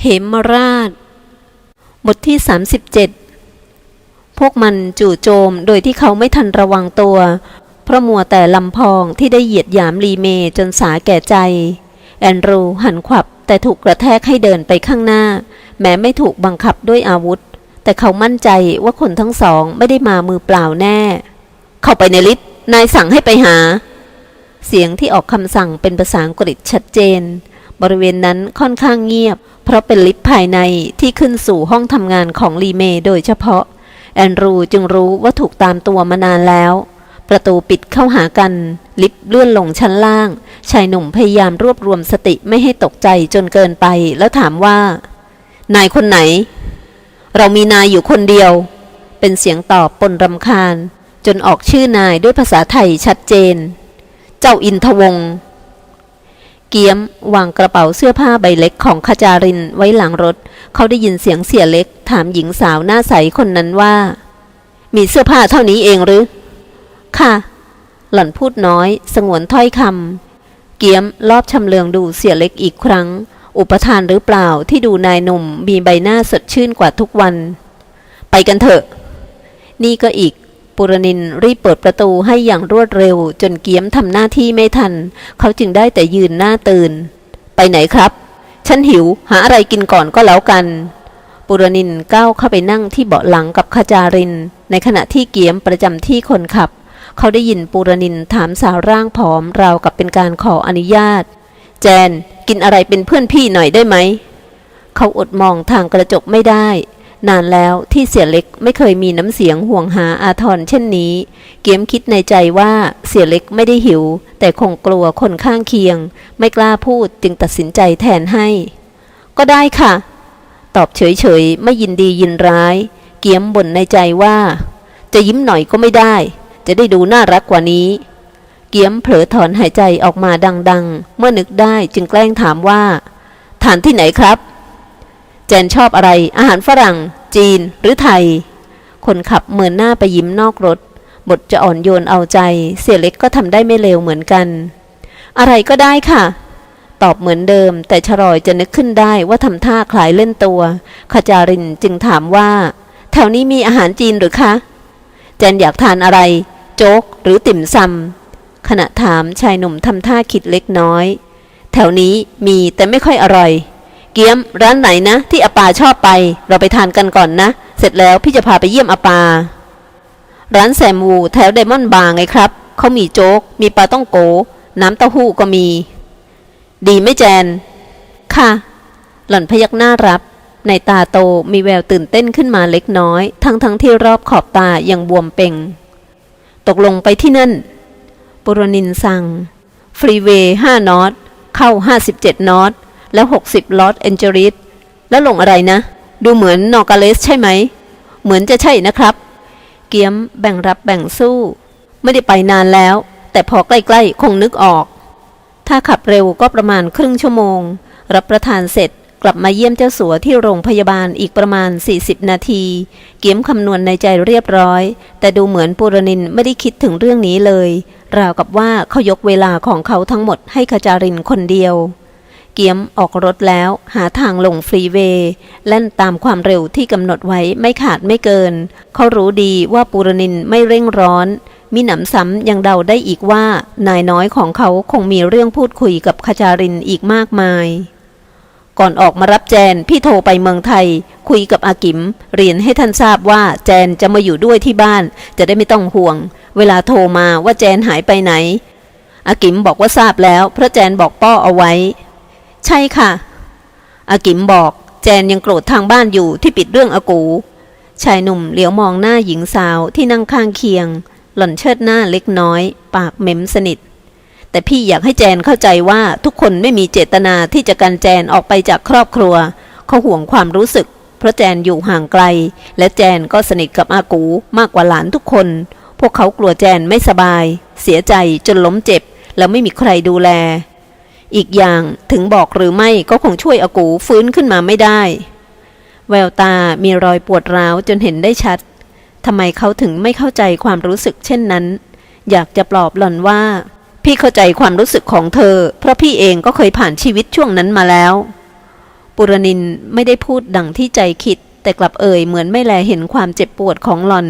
เหมราช บทที่ 37 พวกมันจู่โจมโดยที่เขาไม่ทันระวังตัว เพราะมัวแต่ลำพองที่ได้เหยียดหยามลีเมจนสาแก่ใจ แอนดรูหันขวับแต่ถูกกระแทกให้เดินไปข้างหน้า แม้ไม่ถูกบังคับด้วยอาวุธ แต่เขามั่นใจว่าคนทั้งสองไม่ได้มามือเปล่าแน่ เข้าไปในลิฟต์นายสั่งให้ไปหา เสียงที่ออกคำสั่งเป็นภาษาอังกฤษชัดเจน บริเวณนั้นค่อนข้างเงียบ เพราะเป็นลิฟต์ภายในที่ขึ้นสู่ห้องทำงานของลีเมโดยเฉพาะ แอนดรูจึงรู้ว่าถูกตามตัวมานานแล้ว ประตูปิดเข้าหากัน ลิฟต์เลื่อนลงชั้นล่าง ชายหนุ่มพยายามรวบรวมสติไม่ให้ตกใจจนเกินไปแล้วถามว่า นายคนไหน เรามีนายอยู่คนเดียว เป็นเสียงตอบปนรำคาญ จนออกชื่อนายด้วยภาษาไทยชัดเจน เจ้าอินทวงศ์ เกียมวางกระเป๋าเสื้อผ้าใบเล็กของขจารินไว้หลังรถ เขาได้ยินเสียงเสียเล็ก ถามหญิงสาวหน้าใสคนนั้นว่า มีเสื้อผ้าเท่านี้เองหรือ ค่ะ หล่อนพูดน้อย สงวนถ้อยคำเกียมรอบชำเลืองดูเสียเล็กอีกครั้ง อุปทานหรือเปล่าที่ดูนายหนุ่มมีใบหน้าสดชื่นกว่าทุกวัน ไปกันเถอะ นี่ก็อีก ปุรนินรีบเปิดประตูให้อย่างรวดเร็ว จนเกียมทำหน้าที่ไม่ทัน เขาจึงได้แต่ยืนหน้าตื่น ไปไหนครับ ฉันหิว หาอะไรกินก่อนก็แล้วกัน ปุรนินก้าวเข้าไปนั่งที่เบาะหลังกับขจาริน ในขณะที่เกียมประจำที่คนขับ เขาได้ยินปุรนินถามสาวร่างผอมราวกับเป็นการขออนุญาต แจนกินอะไรเป็นเพื่อนพี่หน่อยได้ไหม เขาอดมองทางกระจกไม่ได้ นานแล้วที่เสียเล็กไม่เคยมีน้ำเสียงห่วงหาอาทรเช่นนี้ เกียมคิดในใจว่าเสียเล็กไม่ได้หิว แต่คงกลัวคนข้างเคียง ไม่กล้าพูดจึงตัดสินใจแทนให้ ก็ได้ค่ะ ตอบเฉยๆ ไม่ยินดียินร้าย เกียมบ่นในใจว่า จะยิ้มหน่อยก็ไม่ได้ จะได้ดูน่ารักกว่านี้ เกียมเผลอถอนหายใจออกมาดังๆ เมื่อนึกได้จึงแกล้งถามว่า ฐานที่ไหนครับ จนชอบอะไร อาหารฝรั่ง จีน หรือไทย คนขับเหมินหน้าไปยิ้มนอกรถ บทจะอ่อนโยนเอาใจ เสียเล็กก็ทำได้ไม่เลวเหมือนกัน อะไรก็ได้ค่ะ ตอบเหมือนเดิม แต่ชรอยจะนึกขึ้นได้ว่าทำท่าคลายเล่นตัว ขจารินจึงถามว่า แถวนี้มีอาหารจีนหรือคะแจนอยากทานอะไร โจ๊ก หรือติ่มซำขณะถามชายหนุ่มทำท่าคิดเล็กน้อย แถวนี้มีแต่ไม่ค่อยอร่อย เกียม ร้านไหนนะ ที่อาปาชอบไป เราไปทานกันก่อนนะ เสร็จแล้วพี่จะพาไปเยี่ยมอาปา ร้านแซมวูแถวไดมอนด์บาร์ไงครับเขามีโจ๊ก มีปลาต้องโก น้ำเต้าหู้ก็มี ดีไหม่แจน ค่ะ หล่อนพยักหน้ารับ ในตาโตมีแววตื่นเต้นขึ้นมาเล็กน้อย ทั้งทั้งที่รอบขอบตายังบวมเป่ง ตกลงไปที่นั่น ปุรนินสั่ง ฟรีเวย์ห้านอตเข้า57นอต แล้ว 60ลอตเอนเจริสแล้วลงอะไรนะ ดูเหมือนนอกาเลสใช่ไหม เหมือนจะใช่นะครับ เกียมแบ่งรับแบ่งสู้ ไม่ได้ไปนานแล้ว แต่พอใกล้ๆ คงนึกออก ถ้าขับเร็วก็ประมาณครึ่งชั่วโมง รับประทานเสร็จกลับมาเยี่ยมเจ้าสัวที่โรงพยาบาลอีกประมาณ 40 นาที เกียมคำนวณในใจเรียบร้อย แต่ดูเหมือนปุรนินไม่ได้คิดถึงเรื่องนี้เลย ราวกับว่าเขายกเวลาของเขาทั้งหมดให้ขจารินคนเดียว เกียมออกรถแล้ว หาทางลงฟรีเวย์แล่นตามความเร็วที่กำหนดไว้ไม่ขาดไม่เกิน เขารู้ดีว่าปุรนินไม่เร่งร้อน มิหนำซ้ำยังเดาได้อีกว่านายน้อยของเขาคงมีเรื่องพูดคุยกับขจารินอีกมากมาย ก่อนออกมารับแจน พี่โทรไปเมืองไทย คุยกับอากิม เรียนให้ท่านทราบว่าแจนจะมาอยู่ด้วยที่บ้าน จะได้ไม่ต้องห่วง เวลาโทรมาว่าแจนหายไปไหนอากิมบอกว่าทราบแล้วเพราะแจนบอกป้อเอาไว้ ใช่ค่ะ อากิมบอก แจนยังโกรธทางบ้านอยู่ที่ปิดเรื่องอากู ชายหนุ่มเหลียวมองหน้าหญิงสาวที่นั่งข้างเคียง หล่อนเชิดหน้าเล็กน้อย ปากเม้มสนิท แต่พี่อยากให้แจนเข้าใจว่าทุกคนไม่มีเจตนาที่จะกันแจนออกไปจากครอบครัว เขาห่วงความรู้สึก เพราะแจนอยู่ห่างไกล และแจนก็สนิทกับอากูมากกว่าหลานทุกคน พวกเขากลัวแจนไม่สบาย เสียใจจนล้มเจ็บแล้วไม่มีใครดูแล อีกอย่างถึงบอกหรือไม่ก็คงช่วยอากูฟื้นขึ้นมาไม่ได้ แววตามีรอยปวดร้าวจนเห็นได้ชัดทำไมเขาถึงไม่เข้าใจความรู้สึกเช่นนั้น อยากจะปลอบหล่อนว่า พี่เข้าใจความรู้สึกของเธอ เพราะพี่เองก็เคยผ่านชีวิตช่วงนั้นมาแล้ว ปุรนินไม่ได้พูดดังที่ใจคิด แต่กลับเอ่ยเหมือนไม่แลเห็นความเจ็บปวดของหลอน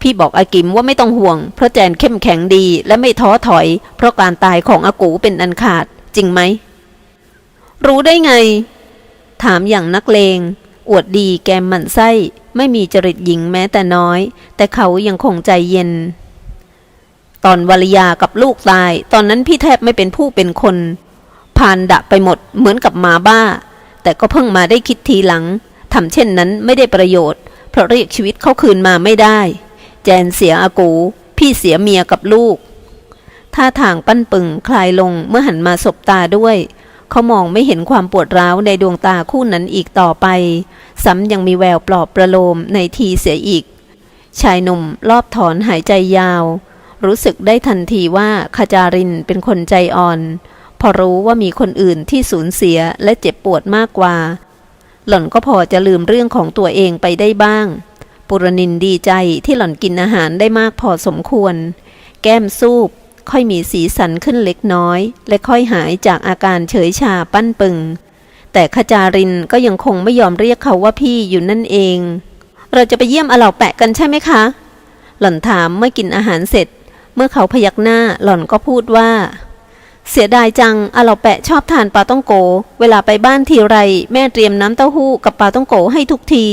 พี่บอกอากิมว่าไม่ต้องห่วง เพราะแจนเข้มแข็งดีและไม่ท้อถอย เพราะการตายของอากูเป็นอันขาด จริงไหม รู้ได้ไง ถามอย่างนักเลง อวดดีแกมหมันไส้ ไม่มีจริตหญิงแม้แต่น้อย แต่เขายังคงใจเย็น ตอนวรยากับลูกตาย ตอนนั้นพี่แทบไม่เป็นผู้เป็นคนผ่านดะไปหมดเหมือนกับมาบ้า แต่ก็เพิ่งมาได้คิดทีหลังทำเช่นนั้นไม่ได้ประโยชน์ เพราะเรียกชีวิตเขาคืนมาไม่ได้ แจนเสียอากู พี่เสียเมียกับลูก ท่าทางปั้นปึงคลายลงเมื่อหันมาสบตาด้วย เขามองไม่เห็นความปวดร้าวในดวงตาคู่นั้นอีกต่อไป ซ้ำยังมีแววปลอบประโลมในทีเสียอีก ชายหนุ่มรอบถอนหายใจยาว รู้สึกได้ทันทีว่าขจารินเป็นคนใจอ่อน พอรู้ว่ามีคนอื่นที่สูญเสียและเจ็บปวดมากกว่า หล่อนก็พอจะลืมเรื่องของตัวเองไปได้บ้าง ปุรนินดีใจที่หล่อนกินอาหารได้มากพอสมควร แก้มซูบ ค่อยมีสีสันขึ้นเล็กน้อย และค่อยหายจากอาการเฉยชาปั้นปึง แต่ขจารินก็ยังคงไม่ยอมเรียกเขาว่าพี่อยู่นั่นเอง เราจะไปเยี่ยมอาเหล่าแปะกันใช่ไหมคะ หล่อนถามเมื่อกินอาหารเสร็จ เมื่อเขาพยักหน้าหล่อนก็พูดว่า เสียดายจังอาเหล่าแปะชอบทานปลาต้องโก เวลาไปบ้านทีไร แม่เตรียมน้ำเต้าหู้กับปลาต้องโกให้ทุกที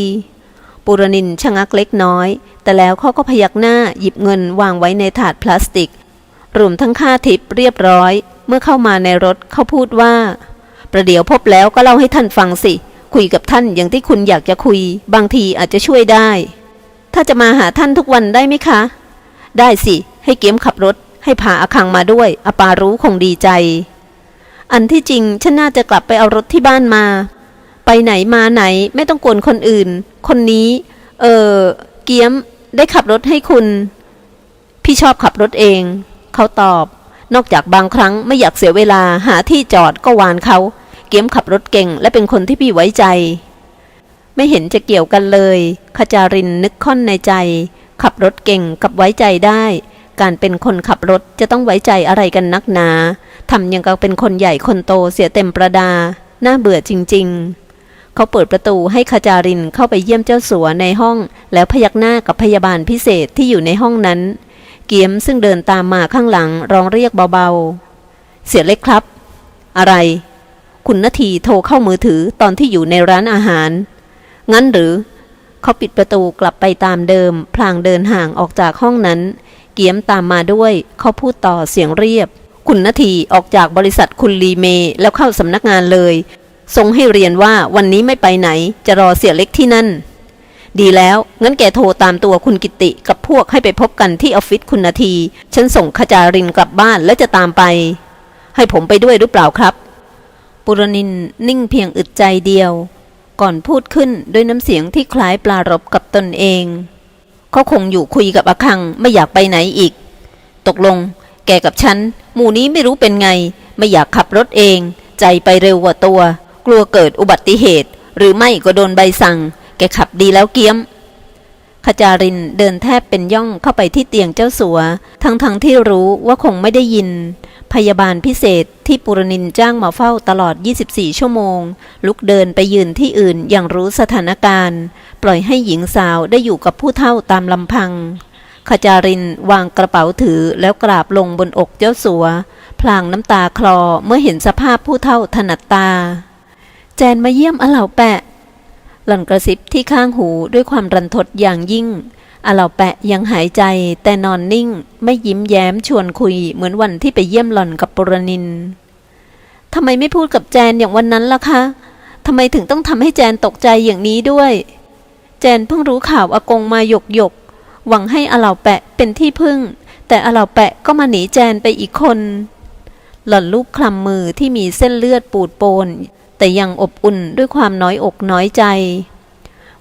ปุรนินชะงักเล็กน้อย แต่แล้วเขาก็พยักหน้าหยิบเงินวางไว้ในถาดพลาสติก รวมทั้งค่าทิปเรียบร้อย เมื่อเข้ามาในรถเขาพูดว่า ประเดี๋ยวพบแล้วก็เล่าให้ท่านฟังสิ คุยกับท่านอย่างที่คุณอยากจะคุย บางทีอาจจะช่วยได้ ถ้าจะมาหาท่านทุกวันได้ไหมคะ ได้สิ ให้เกียมขับรถ ให้พาอาคังมาด้วยอปารู้คงดีใจ อันที่จริงฉันน่าจะกลับไปเอารถที่บ้านมา ไปไหนมาไหนไม่ต้องกวนคนอื่น คนนี้ เออเกียมได้ขับรถให้คุณ พี่ชอบขับรถเอง เขาตอบ นอกจากบางครั้งไม่อยากเสียเวลาหาที่จอดก็วานเขา เกียมขับรถเก่งและเป็นคนที่พี่ไว้ใจ ไม่เห็นจะเกี่ยวกันเลยขจารินนึกค่อนในใจ ขับรถเก่งกับไว้ใจได้ การเป็นคนขับรถจะต้องไว้ใจอะไรกันนักหนาทำยังกับเป็นคนใหญ่คนโตเสียเต็มประดา น่าเบื่อจริง ๆ เขาเปิดประตูให้ขจารินเข้าไปเยี่ยมเจ้าสัวในห้อง แล้วพยักหน้ากับพยาบาลพิเศษที่อยู่ในห้องนั้น เกียมซึ่งเดินตามมาข้างหลังร้องเรียกเบาๆ เสียเล็กครับ อะไร คุณนาทีโทรเข้ามือถือตอนที่อยู่ในร้านอาหาร งั้นหรือ เขาปิดประตูกลับไปตามเดิม พลางเดินห่างออกจากห้องนั้น เกียมตามมาด้วย เขาพูดต่อเสียงเรียบ คุณนาทีออกจากบริษัทคุณลีเมแล้วเข้าสำนักงานเลย ทรงให้เรียนว่าวันนี้ไม่ไปไหน จะรอเสียเล็กที่นั่น ดีแล้วงั้นแกโทรตามตัวคุณกิติกับพวกให้ไปพบกันที่ออฟฟิศคุณนาที ฉันส่งขจารินกลับบ้านแล้วจะตามไป ให้ผมไปด้วยหรือเปล่าครับ ปุรนินนิ่งเพียงอึดใจเดียว ก่อนพูดขึ้นด้วยน้ำเสียงที่คล้ายปลารบกับตนเองเขาคงอยู่คุยกับอาคังไม่อยากไปไหนอีก ตกลง แกกับฉัน หมู่นี้ไม่รู้เป็นไง ไม่อยากขับรถเอง ใจไปเร็วกว่าตัว กลัวเกิดอุบัติเหตุ หรือไม่ก็โดนใบสั่ง ขับดีแล้วเกี้ยม ขจารินเดินแทบเป็นย่องเข้าไปที่เตียงเจ้าสัว ทั้งๆทที่รู้ว่าคงไม่ได้ยิน พยาบาลพิเศษที่ปุรนินจ้างมาเฝ้าตลอด 24 ชั่วโมง ลุกเดินไปยืนที่อื่นอย่างรู้สถานการณ์ ปล่อยให้หญิงสาวได้อยู่กับผู้เฒ่าตามลำพัง ขจารินวางกระเป๋าถือแล้วกราบลงบนอกเจ้าสัว พลางน้ำตาคลอเมื่อเห็นสภาพผู้เฒ่าถนัดตา แจนมาเยี่ยมอเหล่าแปะ หล่อนกระซิบที่ข้างหูด้วยความรันทดอย่างยิ่งอาเหล่าแปะยังหายใจแต่นอนนิ่ง ไม่ยิ้มแย้มชวนคุยเหมือนวันที่ไปเยี่ยมหล่อนกับปุรนินทำไมไม่พูดกับแจนอย่างวันนั้นล่ะคะทำไมถึงต้องทำให้แจนตกใจอย่างนี้ด้วย แจนเพิ่งรู้ข่าวอากงมาหยกหยก หวังให้อาเหล่าแปะเป็นที่พึ่ง แต่อาเหล่าแปะก็มาหนีแจนไปอีกคน หล่อนลูบคลำมือที่มีเส้นเลือดปูดโปน แต่ยังอบอุ่นด้วยความน้อยอกน้อยใจ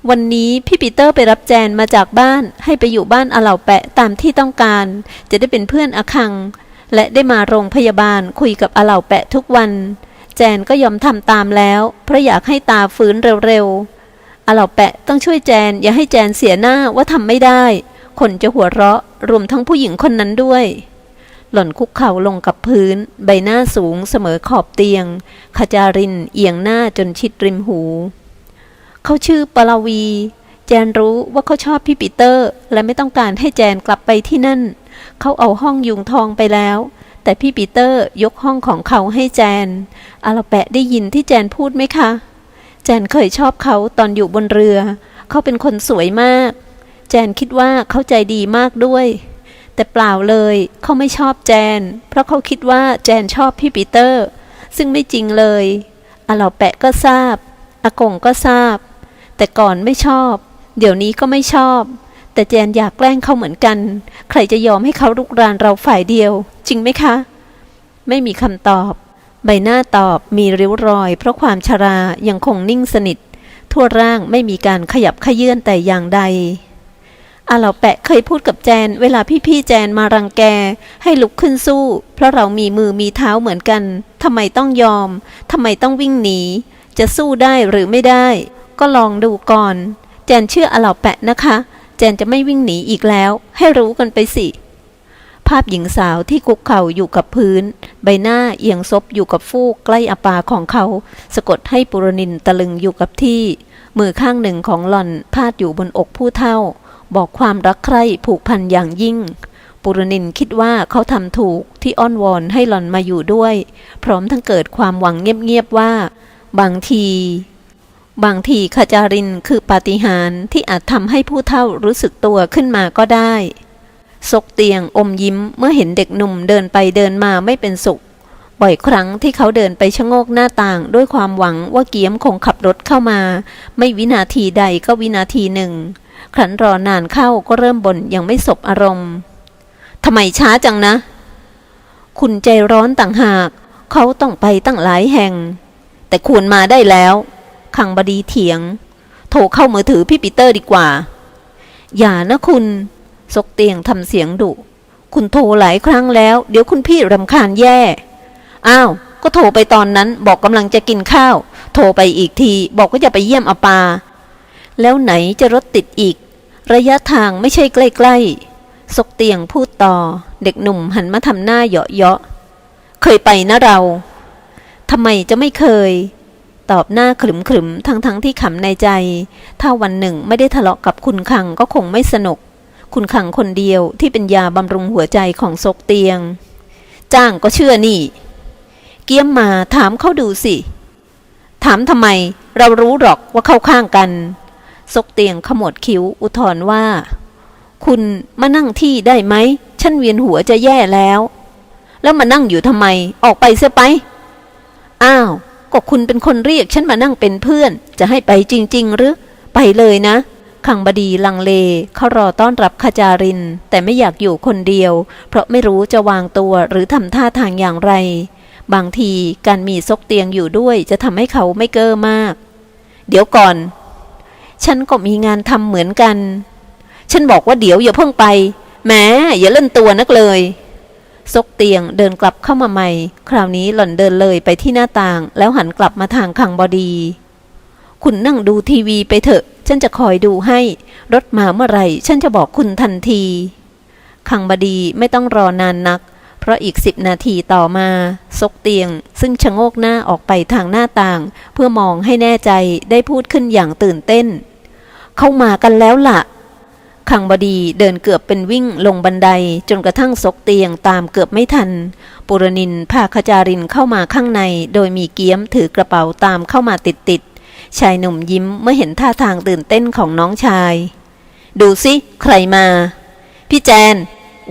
วันนี้พี่ปีเตอร์ไปรับแจนมาจากบ้านให้ไปอยู่บ้านอาเหล่าแปะตามที่ต้องการ จะได้เป็นเพื่อนอคัง และได้มาโรงพยาบาลคุยกับอาเหล่าแปะทุกวัน แจนก็ยอมทำตามแล้ว เพราะอยากให้ตาฟื้นเร็วๆอาเหล่าแปะต้องช่วยแจนอย่าให้แจนเสียหน้าว่าทำไม่ได้ คนจะหัวเราะรวมทั้งผู้หญิงคนนั้นด้วย หล่อนคุกเข่าลงกับพื้น ใบหน้าสูงเสมอขอบเตียง ขจารินเอียงหน้าจนชิดริมหู เขาชื่อปลาวี แจนรู้ว่าเขาชอบพี่ปีเตอร์ และไม่ต้องการให้แจนกลับไปที่นั่น เขาเอาห้องยุงทองไปแล้ว แต่พี่ปีเตอร์ยกห้องของเขาให้แจนอาราแปะได้ยินที่แจนพูดไหมคะ แจนเคยชอบเขาตอนอยู่บนเรือ เขาเป็นคนสวยมาก แจนคิดว่าเขาใจดีมากด้วย แต่เปล่าเลย เขาไม่ชอบแจน เพราะเขาคิดว่าแจนชอบพี่ปีเตอร์ ซึ่งไม่จริงเลยอาเหล่าแปะก็ทราบ อากงก็ทราบ แต่ก่อนไม่ชอบ เดี๋ยวนี้ก็ไม่ชอบ แต่แจนอยากแกล้งเขาเหมือนกัน ใครจะยอมให้เขาลุกรานเราฝ่ายเดียว จริงไหมคะ ไม่มีคำตอบ ใบหน้าตอบมีริ้วรอย เพราะความชรายังคงนิ่งสนิท ทั่วร่างไม่มีการขยับขยื่นแต่อย่างใด อาเหล่าแปะเคยพูดกับแจน เวลาพี่ๆแจนมารังแก ให้ลุกขึ้นสู้ เพราะเรามีมือมีเท้าเหมือนกันทำไมต้องยอมทำไมต้องวิ่งหนี จะสู้ได้หรือไม่ได้ ก็ลองดูก่อน แจนเชื่ออาเหล่าแปะนะคะ แจนจะไม่วิ่งหนีอีกแล้ว ให้รู้กันไปสิ ภาพหญิงสาวที่คุกเข่าอยู่กับพื้น ใบหน้าเอียงซบอยู่กับฟูกใกล้อปาของเขา สะกดให้ปุรนินตะลึงอยู่กับที่ มือข้างหนึ่งของหล่อนพาดอยู่บนอกผู้เท่า บอกความรักใคร่ผูกพันอย่างยิ่ง ปุรนินคิดว่าเขาทำถูกที่อ้อนวอนให้หล่อนมาอยู่ด้วย พร้อมทั้งเกิดความหวังเงียบๆว่า บางที บางทีขจารินคือปาฏิหาริย์ที่อาจทำให้ผู้เท่ารู้สึกตัวขึ้นมาก็ได้ซกเตียงอมยิ้มเมื่อเห็นเด็กหนุ่มเดินไปเดินมาไม่เป็นสุข บ่อยครั้งที่เขาเดินไปชะโงกหน้าต่าง ด้วยความหวังว่าเกียมคงขับรถเข้ามา ไม่วินาทีใดก็วินาทีหนึ่ง ครั้นรอนานเข้าก็เริ่มบ่นยังไม่สบอารมณ์ทำไมช้าจังนะ คุณใจร้อนต่างหาก เขาต้องไปตั้งหลายแห่ง แต่ควรมาได้แล้วขังบดีเถียง โทรเข้ามือถือพี่ปีเตอร์ดีกว่า อย่านะคุณ ซกเตียงทำเสียงดุ คุณโทรหลายครั้งแล้ว เดี๋ยวคุณพี่รำคาญแย่ อ้าว ก็โทรไปตอนนั้นบอกกำลังจะกินข้าว โทรไปอีกที บอกว่าจะไปเยี่ยมอาปา แล้วไหนจะรถติดอีก ระยะทางไม่ใช่ใกล้ๆซกเตียงพูดต่อ เด็กหนุ่มหันมาทำหน้าเยาะเยาะเคยไปนะเราทำไมจะไม่เคย ตอบหน้าขรึมขรึมทั้งทั้งๆที่ขำในใจ ถ้าวันหนึ่งไม่ได้ทะเลาะกับคุณคังก็คงไม่สนุก คุณขังคนเดียวที่เป็นยาบำรุงหัวใจของซกเตียง จ้างก็เชื่อนี่ เกี้ยมมาถามเขาดูสิ ถามทำไม เรารู้หรอกว่าเข้าข้างกัน ซกเตียงขมวดคิ้วอุทธรว่า คุณมานั่งที่ได้ไหม ฉันเวียนหัวจะแย่แล้ว แล้วมานั่งอยู่ทำไม ออกไปเสียไป อ้าว ก็คุณเป็นคนเรียก ฉันมานั่งเป็นเพื่อน จะให้ไปจริง ๆ หรือ ไปเลยนะขังบดีลังเลเขารอต้อนรับขจาริน แต่ไม่อยากอยู่คนเดียว เพราะไม่รู้จะวางตัวหรือทำท่าทางอย่างไร บางทีการมีซกเตียงอยู่ด้วยจะทำให้เขาไม่เก้อมาก เดี๋ยวก่อน ฉันก็มีงานทำเหมือนกัน ฉันบอกว่าเดี๋ยวอย่าเพิ่งไปแหมอย่าเล่นตัวนักเลย ซกเตียงเดินกลับเข้ามาใหม่ คราวนี้หล่อนเดินเลยไปที่หน้าต่าง แล้วหันกลับมาทางขังบอดี คุณนั่งดูทีวีไปเถอะ ฉันจะคอยดูให้ รถมาเมื่อไหร่ ฉันจะบอกคุณทันทีขังบดีไม่ต้องรอนานนัก เพราะอีกสิบนาทีต่อมา ซกเตียง ซึ่งชะโงกหน้าออกไปทางหน้าต่าง เพื่อมองให้แน่ใจได้พูดขึ้นอย่างตื่นเต้น เข้ามากันแล้วล่ะขังบดีเดินเกือบเป็นวิ่งลงบันไดจนกระทั่งซกเตียงตามเกือบไม่ทัน ปุรนินพาขจารินเข้ามาข้างใน โดยมีเกี้ยมถือกระเป๋าตามเข้ามาติดติดๆชายหนุ่มยิ้มเมื่อเห็นท่าทางตื่นเต้นของน้องชาย ดูสิใครมา พี่แจน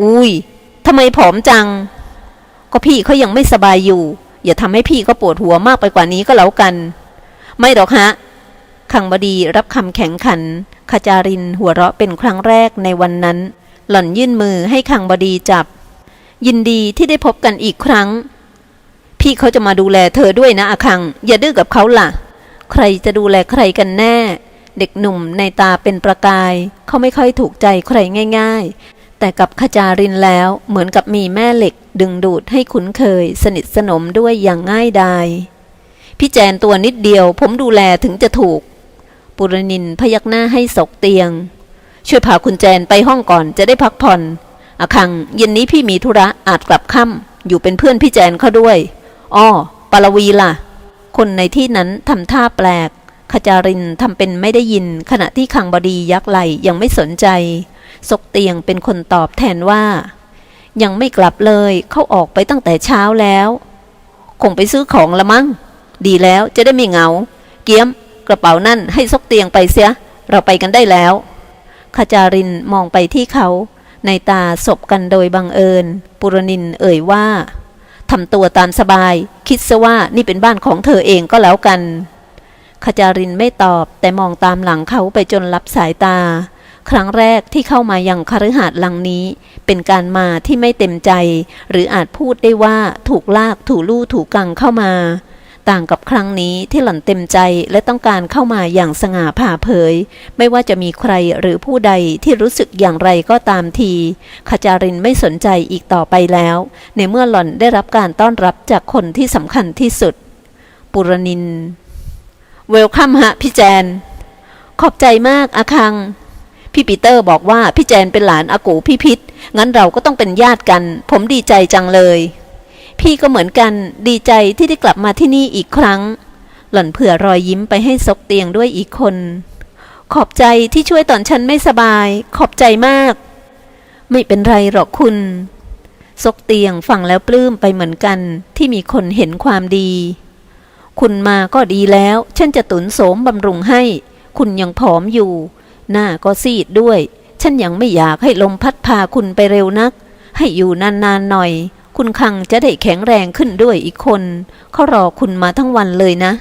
อุ้ยทำไมผอมจัง ก็พี่เขายังไม่สบายอยู่ อย่าทำให้พี่เขาปวดหัวมากไปกว่านี้ก็แล้วกัน ไม่หรอกฮะ ขังบดีรับคำแข็งขัน ขจารินหัวเราะเป็นครั้งแรกในวันนั้น หล่อนยื่นมือให้ขังบดีจับ ยินดีที่ได้พบกันอีกครั้ง พี่เขาจะมาดูแลเธอด้วยนะอาคัง อย่าดื้อกับเขาล่ะ ใครจะดูแลใครกันแน่ เด็กหนุ่มในตาเป็นประกาย เขาไม่ค่อยถูกใจใครง่าย ๆ แต่กับขจารินแล้วเหมือนกับมีแม่เหล็ก ดึงดูดให้คุ้นเคย สนิทสนมด้วยอย่างง่ายดายพี่แจนตัวนิดเดียวผมดูแลถึงจะถูก ปุรนินพยักหน้าให้ศกเตียง ช่วยพาคุณแจนไปห้องก่อนจะได้พักผ่อนอาคังเย็นนี้พี่มีธุระอาจกลับค่ำอยู่เป็นเพื่อนพี่แจนเขาด้วยอ้อปารวีล่ะ คนในที่นั้นทำท่าแปลก ขจารินทำเป็นไม่ได้ยิน ขณะที่คังบดียักไหลยังไม่สนใจซกเตียงเป็นคนตอบแทนว่า ยังไม่กลับเลยเขาออกไปตั้งแต่เช้าแล้ว คงไปซื้อของละมั้งดีแล้วจะได้ไม่เหงา เกียม กระเป๋านั่นให้ซกเตียงไปเสีย เราไปกันได้แล้วขจารินมองไปที่เขา ในตาสบกันโดยบังเอิญ ปุรนินเอ่ยว่าทำตัวตามสบาย คิดซะว่านี่เป็นบ้านของเธอเองก็แล้วกันขจารินไม่ตอบแต่มองตามหลังเขาไปจนลับสายตา ครั้งแรกที่เข้ามายังคฤหาสน์หลังนี้ เป็นการมาที่ไม่เต็มใจ หรืออาจพูดได้ว่าถูกลากถูลู่ถูกกังเข้ามา ต่างกับครั้งนี้ที่หล่อนเต็มใจและต้องการเข้ามาอย่างสง่าผ่าเผย ไม่ว่าจะมีใครหรือผู้ใดที่รู้สึกอย่างไรก็ตามทีขจารินไม่สนใจอีกต่อไปแล้ว ในเมื่อหล่อนได้รับการต้อนรับจากคนที่สำคัญที่สุด ปุรนิน เวลคัมฮะพี่แจน ขอบใจมากอาคัง พี่ปีเตอร์บอกว่าพี่แจนเป็นหลานอากูพี่พิษงั้นเราก็ต้องเป็นญาติกัน ผมดีใจจังเลย พี่ก็เหมือนกันดีใจที่ได้กลับมาที่นี่อีกครั้ง หล่อนเผื่อรอยยิ้มไปให้ซกเตียงด้วยอีกคน ขอบใจที่ช่วยตอนฉันไม่สบาย ขอบใจมาก ไม่เป็นไรหรอกคุณซกเตียงฟังแล้วปลื้มไปเหมือนกันที่มีคนเห็นความดี คุณมาก็ดีแล้ว ฉันจะตุนโสมบำรุงให้ คุณยังผอมอยู่ หน้าก็ซีดด้วย ฉันยังไม่อยากให้ลมพัดพาคุณไปเร็วนัก ให้อยู่นานๆหน่อย คุณคังจะได้แข็งแรงขึ้นด้วยอีกคน เขารอคุณมาทั้งวันเลยนะ